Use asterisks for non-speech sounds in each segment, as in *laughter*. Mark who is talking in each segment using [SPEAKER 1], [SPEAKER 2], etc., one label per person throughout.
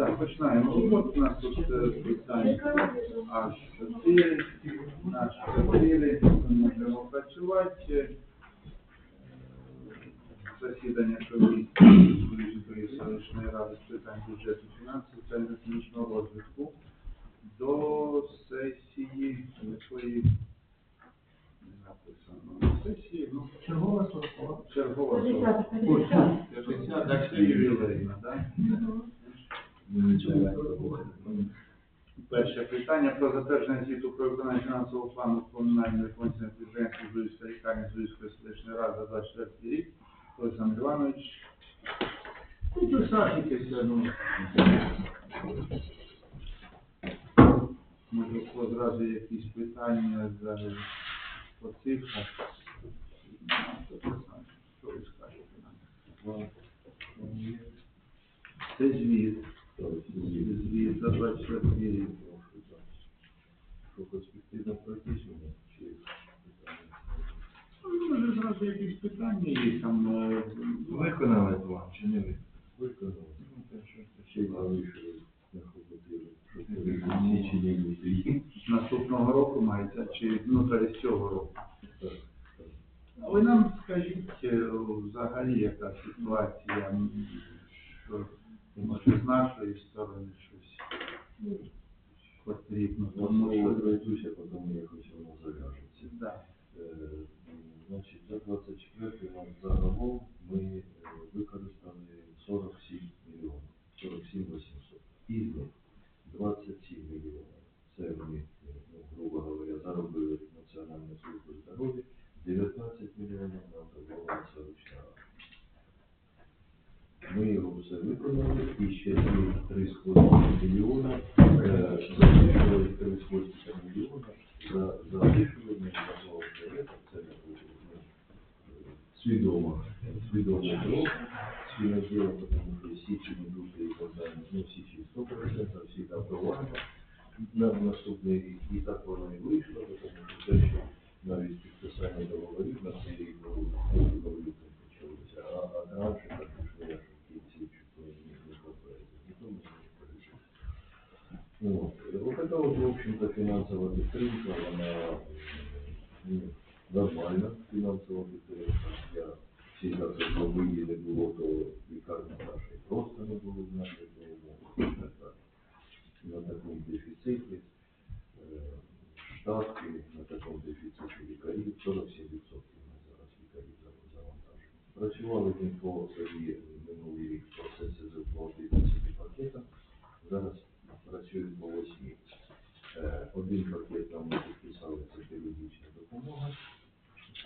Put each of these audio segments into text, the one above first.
[SPEAKER 1] Так, починаємо роботу. У нас тут е, питань аж чотири. Наш чотири. Ми можемо працювати. Засідання комісії Вищої селищної ради з питань бюджету, фінансів, соціально-економічного розвитку до сесії якої написано сесії, ну,
[SPEAKER 2] Чергова сорокова.
[SPEAKER 1] чергова.
[SPEAKER 3] П'ятдесят,
[SPEAKER 1] Ой,
[SPEAKER 3] п'ятдесят.
[SPEAKER 1] 50, так це ювілейна, так? Перше питання про затвердження звіту про виконання фінансового плану комунальної виконання підприємства Зуївської лікарні Зуївської селищної ради за 24 рік. Олександр Іванович. Сашикися, ну. Може, одразу якісь питання за по цифрах. Що ви скажете нам? Це звіт. Звіт за 24 рік.
[SPEAKER 4] Що перспективно практично,
[SPEAKER 1] Ну, Може, зразу якісь питання є там. е,
[SPEAKER 4] виконали план, чи не ви? Виконали. Ну, так що ще хоботили, що пересічення індустрії.
[SPEAKER 1] наступного року мається, чи ну, то цього року. А Ви нам скажіть е, взагалі, яка ситуація, що може з нашої сторони щось потрібно,
[SPEAKER 4] Тому що пройдуся, потім якось воно зав'яжеться.
[SPEAKER 1] да.
[SPEAKER 4] Е, Значить, за 24 рік загалом ми е, використали 47 мільйонів, 47 800. Із них 27 мільйонів. Це ми, е, ну, грубо говоря, заробили Національну службу здоров'я, 19 мільйонів нам добавила селищна рада. Ми його все виконали, і ще 3,5 мільйона, е, залишили 3,5 мільйона за залишили це свідомо, свідомо спільне діло, тому що січень йдуть і подання, ну, січень 100%, всі апровально на наступний рік, і так воно і вийшло, Please,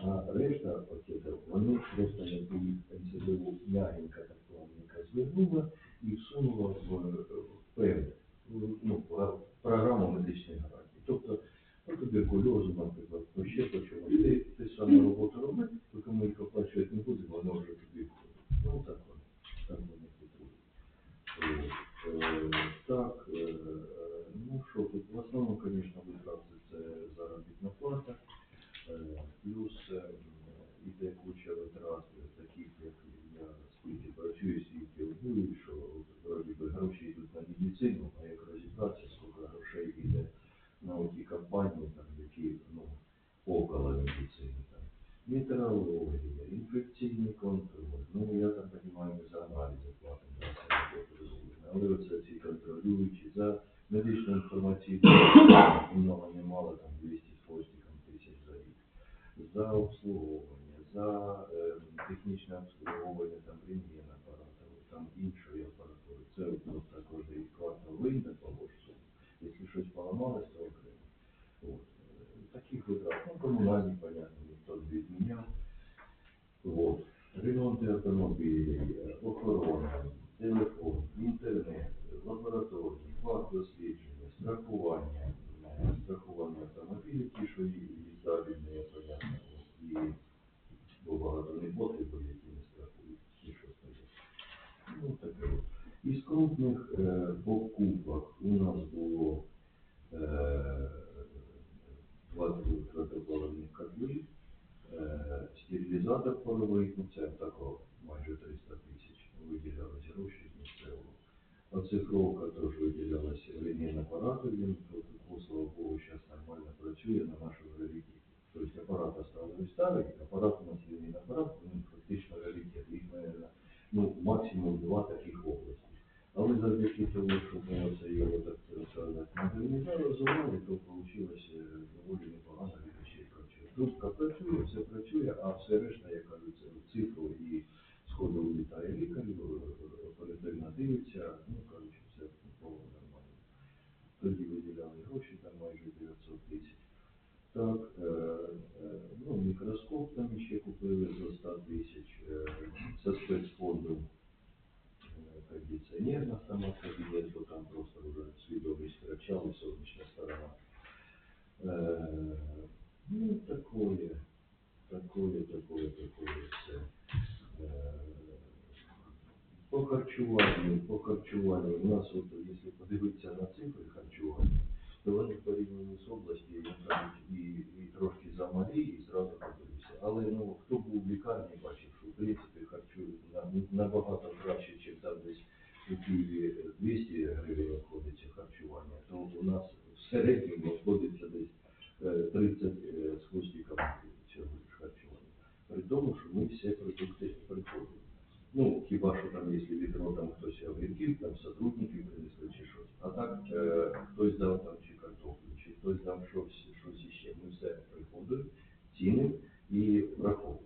[SPEAKER 4] а решта пакетів, вони просто як і НСДУ м'ягенька так плавненько звернула і всунула в е, в ну, програму медичної гарантії. Тобто, по туберкульозу, наприклад, по ще по чомусь, ти, ти саме роботу робиш, поки ми їх оплачувати не будемо, воно вже тобі входить. Ну, так воно, так хитрує. Е, Так, ну що тут, в основному, звісно, витрати це заробітна плата, плюс е, іде куча витрат, е, таких, як я скільки працюю, скільки вбую, що вроді би гроші йдуть на медицину, а як розібратися, скільки грошей йде на ті компанії, там, які ну, около медицини. Там. Метеорологія, інфекційний контроль. Ну, я так розумію, за аналізи платимо це. Але оце ці контролюючі за медичну інформацію ні *coughs* много не мало, там 200 з хвостиком тисяч за рік. За обслуговування, за е, технічне обслуговування там рентген апаратів, там іншої апаратури. Це ну, також квартал вийде по борцу. Якщо щось поламалось, то окремо. От. Таких витрат, ну, комунальні, понятно, ніхто не відміняв. Вот. Ремонти автомобілів, е, охорона, телефон, інтернет, лабораторії, факт дослідження, страхування, страхування автомобілів, ті, що їздабільні, понятно, і бо багато не потрібно, які не страхують, ті, що стоять. Ну, таке от. Із крупних е, покупок у нас було е, два твердопаливних котли, е, стерилізатор паровий, ну це такого майже 300 тисяч, виділялися гроші з місцевого. Оцифровка теж виділялася лінійним апарату, він протокол, слава Богу, зараз нормально працює на нашому реліті. Тобто апарат оставили старий, апарат у нас лінійний апарат, він фактично релітет. Їх, наверное, ну, максимум два таких області. Але завдяки тому, що ми оце його так сказати, модернізували, то вийшло доволі непогано речей працює. Трубка працює, все працює, а все решта, я кажу, це цифру і сходу влітає лікар, дивиться, ну, коротше, все було нормально. Тоді виділяли гроші, там майже 900 тисяч. Так, е, е, ну, мікроскоп там ще купили за 100 тисяч, е, це спецфонду кондиціонер на сама кабінет, бо там просто вже свідомість втрачали, сонячна сторона. Ну, такое, такое, такое, такое все. По харчуванню, по харчуванню, у нас, от, якщо подивитися на цифри харчування, то вони порівняні з областю, як кажуть, і, і трошки замалі, і зразу подивився. Але ну, хто був в лікарні, бачив, що в принципі харчують на- набагато краще, ніж там десь у Києві 200 гривень обходиться харчування, то у нас в середньому обходиться десь е, 30 е, з хвостиком цього ж харчування. При тому, що ми всі продукти приходимо. Ну, хіба що там, якщо відро там хтось огірків, там сотрудників принесли чи щось. А так е, хтось дав там чи картоплю, чи хтось дав щось, щось іще. Ми все приходимо, цінимо і враховуємо.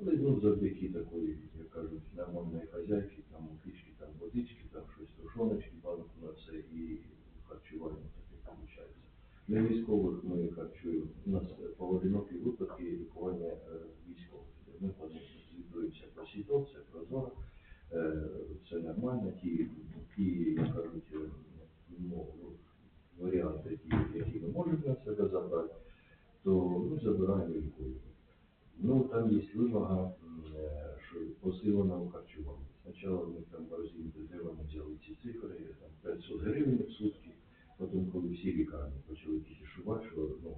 [SPEAKER 4] Але ну, завдяки такої, як кажуть, нормальної хазяйки, там у пічки, там водички, там щось тушоночки, банку на все і харчування таке виходить. Для військових ми харчуємо, у нас поодинокі випадки лікування е, військових. Ми по них звітуємося по СІТО, це прозоро, е, все нормально, ті, ті як кажуть, е, ну, варіанти, які, які ми можемо на себе забрати, забираємо і. Ну, там є вимога, е, що посилена у харчуванні. Спочатку ми там борзі де вони взяли ці цифри, там 500 гривень в сутки, потім, коли всі лікарні почали кіпішувати, що ну,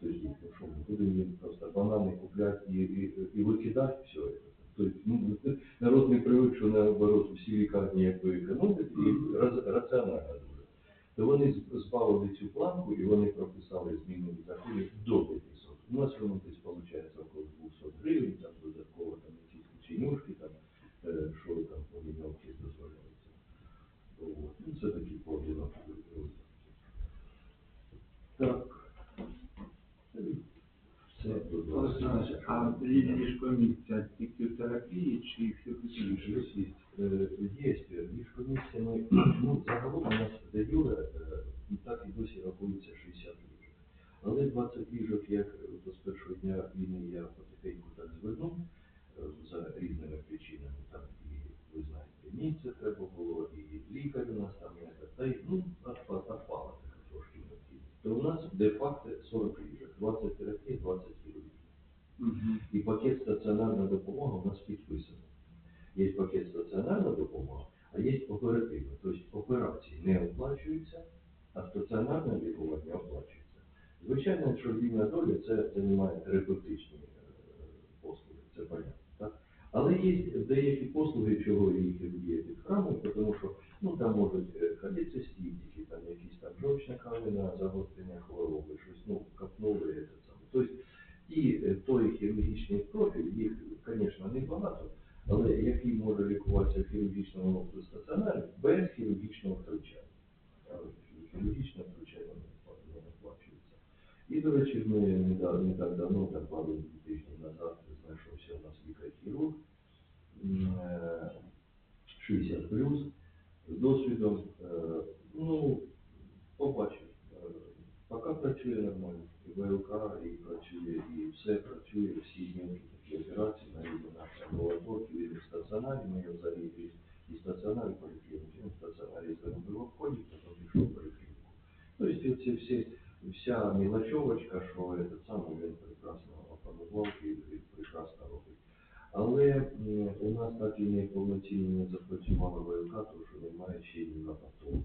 [SPEAKER 4] Тобто, ну що, ми будемо їм просто банани купляти і, і, і викидати все це. Тобто, ну, народ не привик, що наоборот всі лікарні якби економлять і раціонально. То вони збавили цю планку і вони прописали зміни в законі до 500. У нас воно десь виходить около 200 гривень, там додатково там якісь печенюшки, там, е, що там поміньовки дозволяються. Ну, це такі випадки. Так. Все,
[SPEAKER 1] а лінія міжкомісця тільки в терапії чи все
[SPEAKER 4] Щось
[SPEAKER 1] інше?
[SPEAKER 4] є. Е, Є між комісіями, ну, загалом у нас де Юре, е, і так і досі рахується 60 ліжок. Але 20 ліжок, як е, то з першого дня війни я потихеньку так звернув е, за різними причинами. Там і, ви знаєте, місце треба було, і лікар у нас там не та й ну, отпала така трошки необхідність. То у нас де-факто 40 ліжок, 20 терапії, 20 хірургії.
[SPEAKER 1] Мгм.
[SPEAKER 4] І пакет стаціонарна допомога у нас підписаний. Є пакет стаціонарна допомога, а є оперативна. Тобто операції не оплачуються, а стаціонарне лікування оплачується. Звичайно, якщо вільна доля, це займає терапевтичні е, послуги, це понятно. Так? Але є деякі послуги, чого їх є під храмом, тому що ну, там можуть е, ходити стільки, там якісь там жовчна калина, загострення хвороби, щось ну, капнули. Це саме. Тобто і е, той хірургічний профіль, їх, звісно, небагато, але який може лікуватися в хірургічному стаціонарі без хірургічного втручання. А Хірургічне втручання не не оплачується. І, до речі, ми не, да- не так давно, там пару тижнів назад, знайшовся у нас лікар-хірург, м, е, 60 плюс, з досвідом, е, ну, побачив, е, поки працює нормально, і ВЛК, і працює, і все працює, всі дні такі операції, навіть у нас амбулаторки, і в стаціонарі, ми його взагалі і стаціонарі поліклініки, він в стаціонарі зробив обходить, потім пішов в Поліклініку. Тобто ці всі, вся мілочовочка, що этот самий він прекрасно опанував і, і прекрасно робить. Але м, у нас так і не повноцінно не запрацювала ВЛК, тому що немає ще й невропатолога.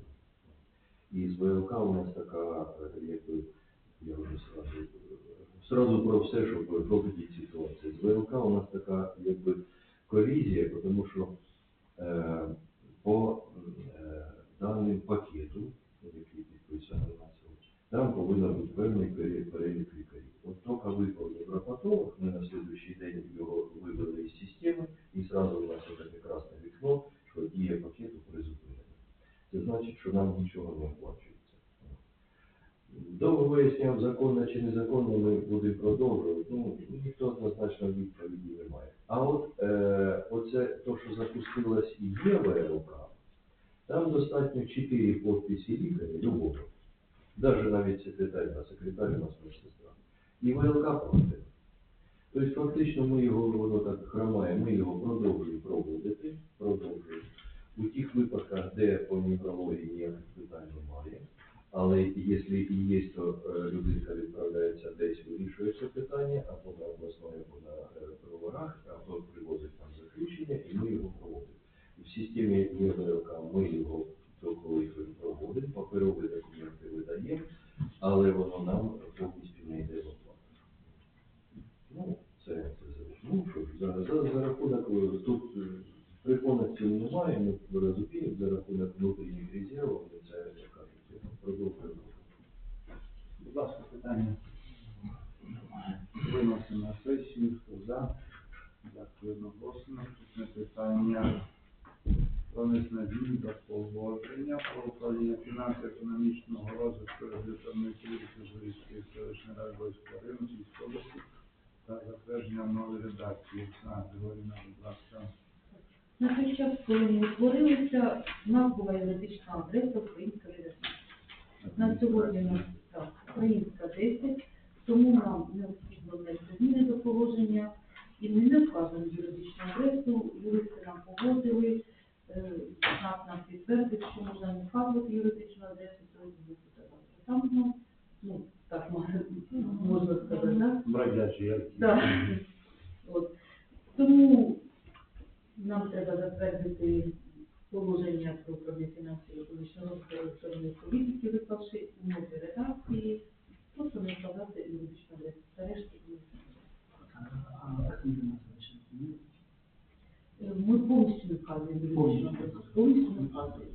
[SPEAKER 4] І з ВЛК у нас така, е, якби, я вже сразу, сразу про все, щоб пробити ситуацію. З ВЛК у нас така, якби, колізія, тому що е, по е, даним пакету, який на там повинен бути певний перелік лікарів. От тільки випав невропатолог, ми на слідуючий день його вивели із системи, і зразу у нас вже красне вікно, що дія пакету призупинена. Це значить, що нам нічого не оплачується. Довго виясняв, законно чи незаконно, ми будемо продовжувати. Ну, ніхто однозначно відповіді не має. А от е, оце то, що запустилось і є ВРЛК, там достатньо 4 підписи лікаря, любого. Навіть навіть секретаря, секретар у нас медсестра. І ВЛК проти. Тобто фактично ми його, воно так хромає, ми його продовжуємо проводити, продовжуємо. У тих випадках, де по неврології ніяких питань немає, але якщо і є, то е, людинка відправляється десь, вирішується питання, або на обласної, або на е, проварах, або привозить там заключення, і ми його проводимо. В системі ЄВЛК ми його до коли проводимо, паперові документи видаємо, але воно нам повністю не йде в оплату. Ну, це, це за- ну, що ж, за, за, за рахунок, е, тут е, прихованості немає, ми розуміємо, за рахунок внутрішніх резервів, ми це, як кажуть, продовжуємо.
[SPEAKER 1] Будь ласка, питання. Виносимо на сесію, хто за. Дякую одноголосно. Наступне питання про внесення змін до положення про управління фінансово-економічного розвитку регуляторної політики Журійської селищної ради Бойського району Сільської області та затвердження нової редакції. Оксана Григорівна, будь ласка.
[SPEAKER 2] На той час, коли ми утворилися, у нас була юридична адреса Українська редакція. На сьогодні у нас так, Українська 10, тому нам необхідно внести зміни до положення, і ми не вказуємо юридичну адресу, юристи нам погодили, е, ЦНАП нам підтвердив, що можна не вказувати юридичну адресу, ми будемо. Там, ну, ну, так можна, можна сказати, так?
[SPEAKER 1] Бродячий як
[SPEAKER 2] Так. От. Тому нам треба затвердити положення про управління фінансів економічного електронної політики, виклавши у новій редакції, просто не вказати юридичну. Е, Ми повністю не вказуємо юридичну адресу, повністю не вказуємо.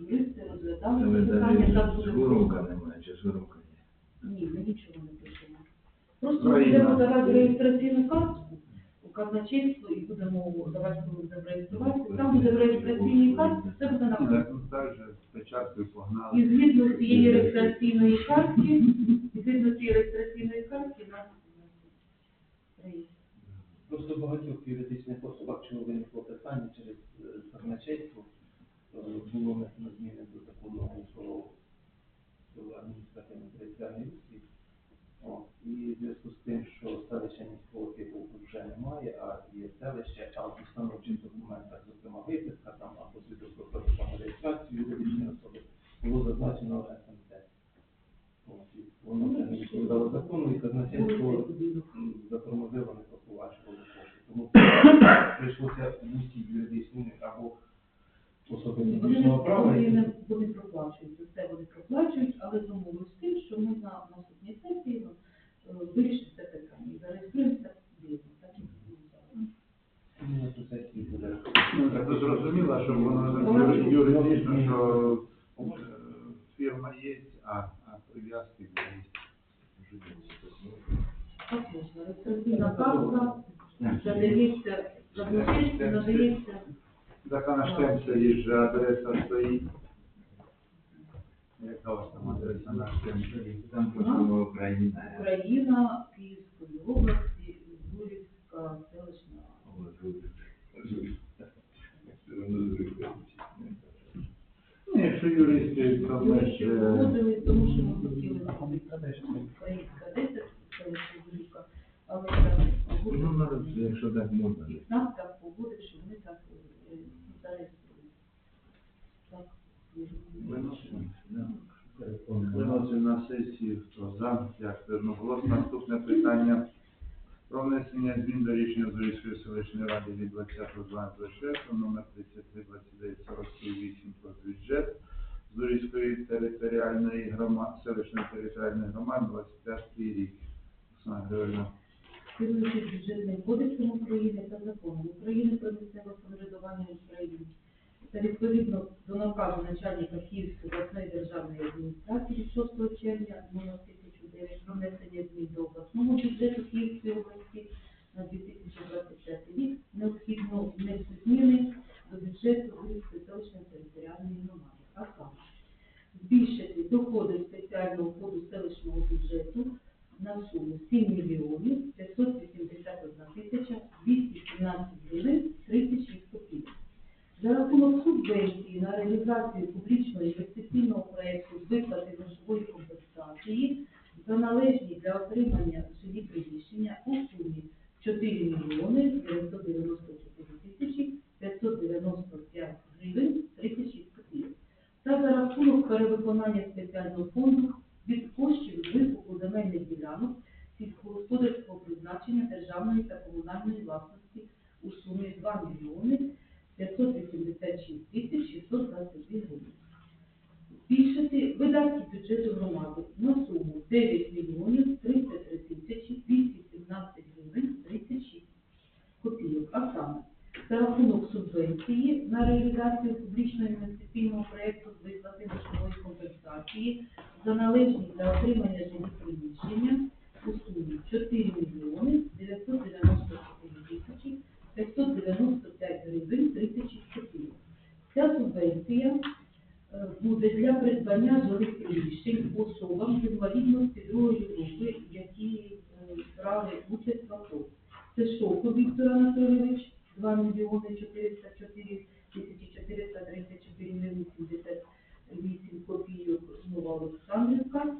[SPEAKER 2] Юристи розглядали питання, так буде.
[SPEAKER 3] шурука немає, чи шурука є.
[SPEAKER 2] Ні, ми нічого не пишемо. Просто ми будемо давати реєстраційну картку у казначейство і будемо давати, будемо реєструватися. Там буде в реєстраційній картці, все буде написано.
[SPEAKER 1] ну.
[SPEAKER 2] І згідно цієї реєстраційної картки, і згідно цієї реєстраційної картки, у нас реєстр.
[SPEAKER 5] Просто багатьох юридичних особах, чому виникло питання через е, казначейство, було внесено зміни до закону про адміністративно-територіальний устрій. О, І в зв'язку з тим, що селища міського типу вже немає, а є селище, а в установчих документах, зокрема виписка там або свідоцтво про самореєстрацію юридичної особи, було зазначено СМТ. Воно не відповідало закону, і казначейство м, затормозило, не проплачувало кошти. Тому прийшлося в усі юридичні або особи
[SPEAKER 2] Вони,
[SPEAKER 5] юридичного права.
[SPEAKER 2] вони,
[SPEAKER 5] які-
[SPEAKER 2] не- вони проплачують, це все вони проплачують, але тому з тим, що ми на наступній сесії е, вирішимо це питання і зареєструємося вірно, так як ми зараз.
[SPEAKER 5] Ну, на цю сесію буде.
[SPEAKER 1] Ну, так то зрозуміло, що воно юри- юридично, що е, фірма є, а, а прив'язки є.
[SPEAKER 2] Так можна. Реєстраційна картка надається, казначейству надається
[SPEAKER 1] Так а на штемпелі є же адреса стоїть. Яка там адреса на?
[SPEAKER 3] Там просто Україна.
[SPEAKER 2] Україна, Київської області, Юрівська селищна.
[SPEAKER 1] Ну, якщо юристи, то ми
[SPEAKER 2] Юристи
[SPEAKER 1] ж... е,
[SPEAKER 2] тому що ми хотіли зробити Українська 10, селищна Юрівка, але так
[SPEAKER 3] Ну, якщо так можна.
[SPEAKER 2] І СНАП так погодив, що вони так е,
[SPEAKER 3] Виносимо
[SPEAKER 1] на сесію, хто за, дякую одноголосно. Наступне питання про внесення змін до рішення Зорівської селищної ради від 20.12.26, номер 332948 про бюджет Зорівської територіальної громади, селищної територіальної громади 25 рік. Оксана Григорівна.
[SPEAKER 2] Керуючись бюджетним кодексом України та законом України про місцеве самоврядування в Україні, та відповідно до наказу начальника Київської обласної державної адміністрації 6 червня номер 1009 про внесення змін до обласного бюджету Київської області на 2025 рік необхідно внести зміни до бюджету Київської селищної територіальної громади. А саме збільшити доходи спеціального фонду селищного бюджету на суму 7 мільйонів 581 тисяча 217 гривень 36 копійок. За рахунок субвенції на реалізацію публічного інвестиційного проєкту виплати грошової компенсації за належні для отримання жилі приміщення у сумі 4 мільйони 994 тисячі 595 гривень 36 копійок. Та за рахунок перевиконання спеціального фонду від коштів з викупу земельних ділянок сільськогосподарського призначення державної та комунальної власності у сумі 2 мільйони 586 тисяч 622 гривень. Збільшити видатки бюджету громади на суму 9 мільйонів 33 тисячі 217 гривень 36 копійок. А саме за рахунок субвенції на реалізацію публічного інвестиційного проєкту з виплати грошової компенсації за належні для отримання жилі приміщення у сумі 4 мільйони 994 тисячі 595 гривень 36 копійок. Ця субвенція е, буде для придбання жилих приміщень особам з інвалідності другої групи, які е, брали участь в АТО. Це Шоко Віктор Анатолійович, 2 мільйони 404 тисячі 434 гривень 78 копійок, Нова Олександрівка.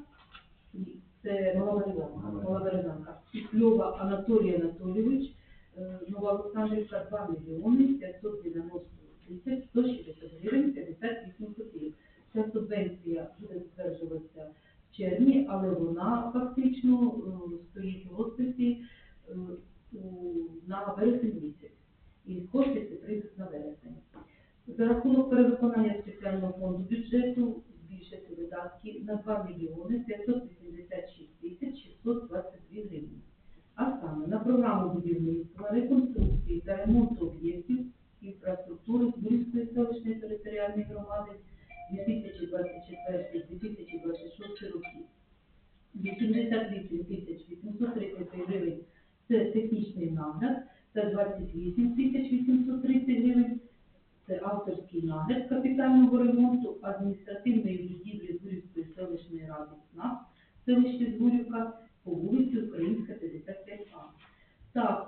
[SPEAKER 2] І Це Нова Березанка, Нова Березанка. І Кльова Анатолій Анатолійович, е, Нова Олександрівка, 2 мільйони 590 тисяч 160 гривень 58 копійок. Ця субвенція буде затверджуватися в червні, але вона фактично е, стоїть в розписі е, у- на вересень місяць. І кошти ці прийдуть на вересень. За рахунок перевиконання спеціального фонду бюджету збільшити видатки на 2 мільйони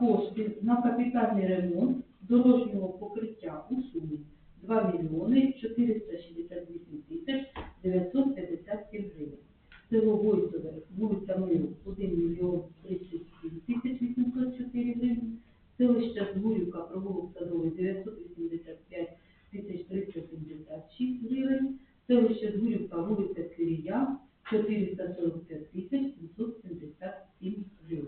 [SPEAKER 2] кошти на капітальний ремонт дорожнього покриття у сумі 2 мільйони 468 тисяч 957 гривень. Село Войцеве, вулиця Миру, 1 мільйон 37 тисяч 804 гривень. Селище Збурівка, провулок Садовий, 985 тисяч 376 гривень. Селище Збурівка, вулиця Кирія, 445 тисяч 777 гривень.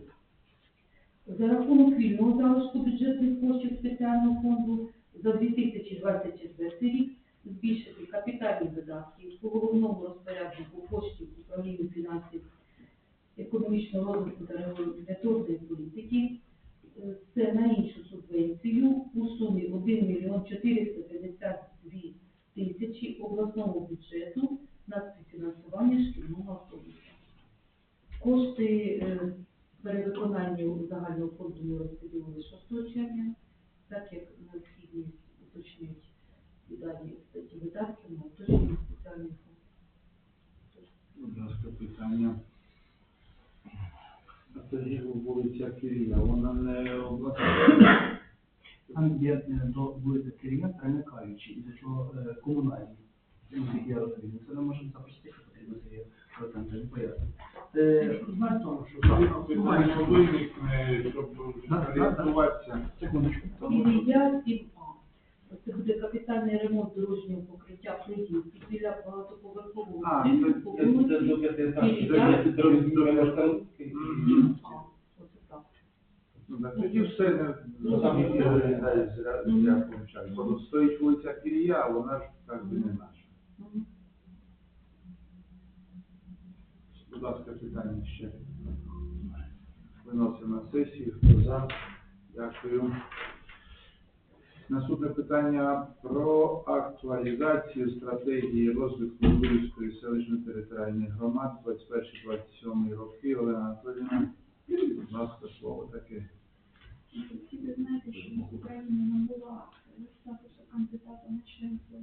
[SPEAKER 2] За рахунок вільного залишку бюджетних коштів спеціального фонду за 2024 рік збільшити капітальні видатки по головному розпоряднику коштів управління фінансів економічного розвитку та регуляторної політики. Е, Це на іншу субвенцію у сумі 1 мільйон 452 тисячі обласному бюджету на співфінансування шкільного автобуса. Кошти е, перевиконання загального фонду ми розподілили 6 червня, так як необхідність уточнюють і далі статті видатків на уточнення спеціальний фонд.
[SPEAKER 1] Будь ласка, питання. Тоді вулиця Кирія, вона не обласна.
[SPEAKER 6] Там є е, до вулиці Кирія примикаючі, із-за чого е, комунальні. Наскільки я розумію, це не може запросити, що потрібно Сергій процентів не тому що
[SPEAKER 1] Питання виникне, щоб орієнтуватися.
[SPEAKER 6] секундочку.
[SPEAKER 2] Кирія 7А. Це буде капітальний ремонт дорожнього покриття проїздів біля багатоповерхового
[SPEAKER 1] А,
[SPEAKER 2] будинку
[SPEAKER 1] це-
[SPEAKER 5] Це до
[SPEAKER 2] вулиці
[SPEAKER 5] п'ятиэтажки,
[SPEAKER 2] Кирія.
[SPEAKER 5] до дорогі маршрутки.
[SPEAKER 1] Мгм.
[SPEAKER 2] 7А. Оце так.
[SPEAKER 1] Ну, так тоді все не
[SPEAKER 5] Ну, там є
[SPEAKER 1] зря. Бо стоїть вулиця Кирія, а вона ж так би не наша.
[SPEAKER 2] Мгм.
[SPEAKER 1] Будь ласка, питання ще. Виносимо на сесію. Хто за? Дякую. Наступне питання про актуалізацію стратегії розвитку Львівської селищної територіальної громад 21-27 роки. Олена Анатолійовна, будь ласка, слово таке.
[SPEAKER 7] Ви знаєте, що Україна набула статусу кандидата на членство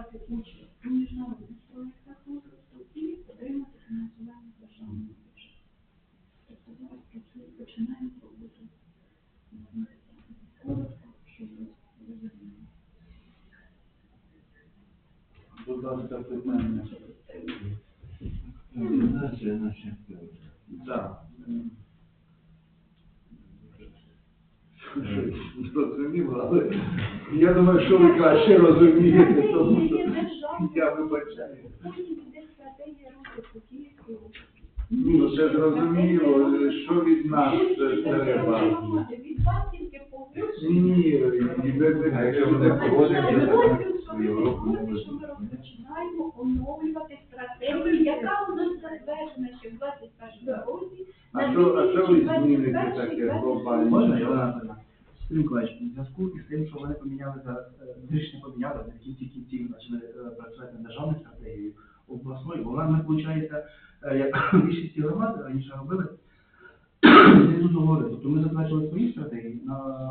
[SPEAKER 7] брати участь у міжнародних проєктах розвитку і отримати фінансування державного бюджету. Тобто зараз працює- починаємо роботу. Коротко, щоб розуміли.
[SPEAKER 1] Будь ласка, питання.
[SPEAKER 3] Організація наших
[SPEAKER 1] Так. Зрозуміло, але я думаю, що ви краще розумієте, тому що я вибачаю. Ну, це зрозуміло, що від нас це треба.
[SPEAKER 7] Від вас тільки.
[SPEAKER 1] Ні, і ви
[SPEAKER 7] розпочинаємо оновлювати стратегію, яка у нас затверджена ще в 21 році.
[SPEAKER 1] А що, а що ви зміните таке глобальне?
[SPEAKER 6] Можна, я Анатолійовна? Сергій Миколаївич, в зв'язку із тим, що вони поміняли зараз, е, рішення поміняли, в кінці кінців почали працювати над державною стратегією обласною, вона ми, виходить, як *coughs* більшості громад раніше робили, *coughs* не тут договори. Тобто ми затверджували свої стратегії на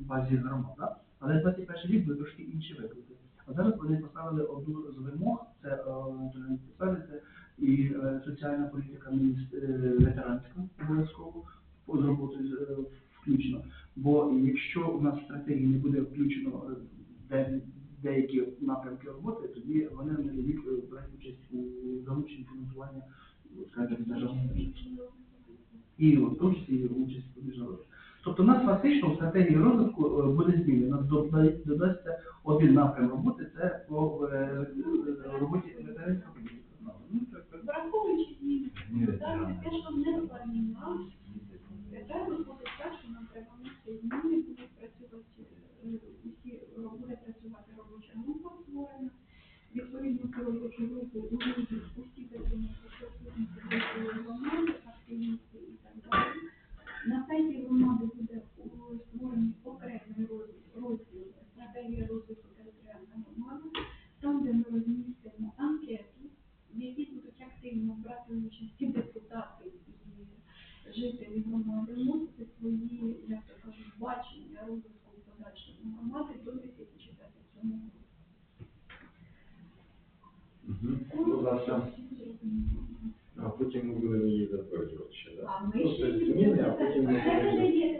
[SPEAKER 6] базі громад, да? але 21 рік були трошки інші виклики. А зараз вони поставили одну з вимог, це е, це і е, соціальна політика мініс- е, ветеранська обов'язково з роботою е, включено. Бо якщо у нас в стратегії не буде включено е, де, деякі напрямки роботи, тоді вони не будуть е, брати участь у залученні фінансування скажімо, державного бюджету. І в тому числі участь у міжнародних. Тобто у нас фактично в стратегії розвитку е, буде змінено. Дода- Додасться один напрям роботи, це по е, е, роботі ветеранського політика. Ну, так, так.
[SPEAKER 7] Враховуючи зміни,
[SPEAKER 3] Ні,
[SPEAKER 7] законодавства, те, що не замінялося, Тепер виходить так, що нам треба внести зміни, будуть працювати е, усі буде працювати робоча група створена. Відповідно до робочої групи увійдуть усі працівники стосунки до громади, активісти і так далі. На сайті громади буде о, створений окремий розділ, розділ стратегія розвитку територіальної громади, там, де ми розмістимо анкету, в якій будуть активно брати участь і депутати, і жителі громади вносити свої, як то кажуть, бачення розвитку подальшого громади до 2027 року.
[SPEAKER 1] Будь ласка.
[SPEAKER 4] А потім ми будемо її затверджувати ще, так?
[SPEAKER 7] А ми
[SPEAKER 4] Ну,
[SPEAKER 7] ще
[SPEAKER 4] це
[SPEAKER 7] їх